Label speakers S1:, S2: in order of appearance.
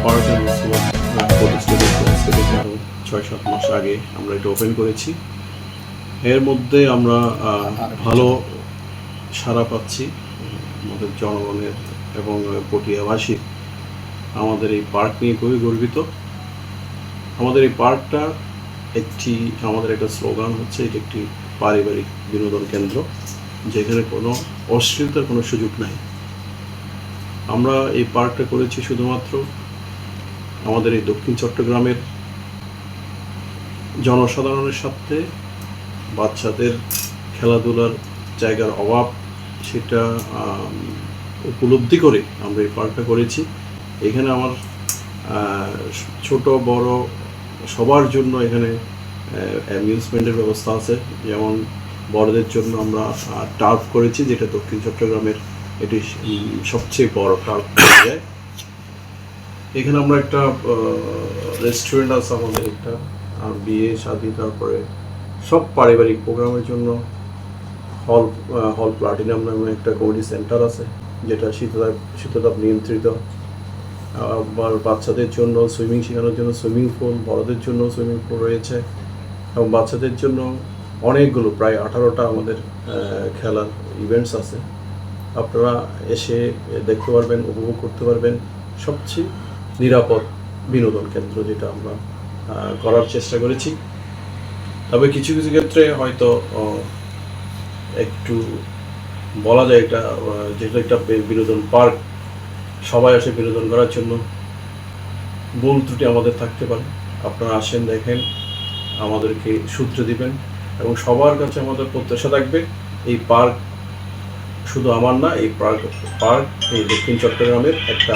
S1: Resort প্রতিষ্ঠিত ছয় সাত মাস আগে আমরা এটা ওপেন করেছি। এর মধ্যে আমরা ভালো সাড়া পাচ্ছি, আমাদের জনগণের এবং পটিয়াবাসী আমাদের এই পার্ক নিয়ে খুবই গর্বিত। আমাদের এই পার্কটা একটি, আমাদের একটা স্লোগান হচ্ছে, এটি একটি পারিবারিক বিনোদন কেন্দ্র, যেখানে কোনো অশ্লীলতার কোনো সুযোগ নাই। আমরা এই পার্কটা করেছি শুধুমাত্র আমাদের এই দক্ষিণ চট্টগ্রামের জনসাধারণের সাথে বাচ্চাদের খেলাধুলার জায়গার অভাব, সেটা উপলব্ধি করে আমরা এই পার্কটা করেছি। এখানে আমার ছোট, বড় সবার জন্য এখানে অ্যামিউজমেন্টের ব্যবস্থা আছে। যেমন বড়দের জন্য আমরা টার্ফ করেছি, যেটা দক্ষিণ চট্টগ্রামের এটি সবচেয়ে বড় টার্ফ হয়ে যায়। এখানে আমরা একটা রেস্টুরেন্ট আছে আমাদের একটা, আর বিয়ে, শাদি, তারপরে সব পারিবারিক প্রোগ্রামের জন্য হল হল প্লাটিনাম নামে একটা কমেডি সেন্টার আছে, যেটা শীততাপ শীততাপ নিয়ন্ত্রিত। আবার বাচ্চাদের জন্য সুইমিং শেখানোর জন্য সুইমিং পুল বড়দের জন্য সুইমিং পুল রয়েছে, এবং বাচ্চাদের জন্য অনেকগুলো, প্রায় আঠারোটা আমাদের খেলার ইভেন্টস আছে। আপনারা এসে দেখতে পারবেন, উপভোগ করতে পারবেন। সবচেয়ে নিরাপদ বিনোদন কেন্দ্র যেটা আমরা করার চেষ্টা করেছি। তবে কিছু কিছু ক্ষেত্রে হয়তো একটু বলা যায় এটা যেহেতু একটা বিনোদন পার্ক, সবাই আসে বিনোদন করার জন্য। ভুল ত্রুটি আমাদের থাকতে পারে। আপনারা আসেন, দেখেন, আমাদেরকে সূত্র দিবেন এবং সবার কাছে আমাদের প্রত্যাশা থাকবে, এই পার্ক শুধু আমার না, এই পার্ক পার্ক, এই দক্ষিণ চট্টগ্রামের একটা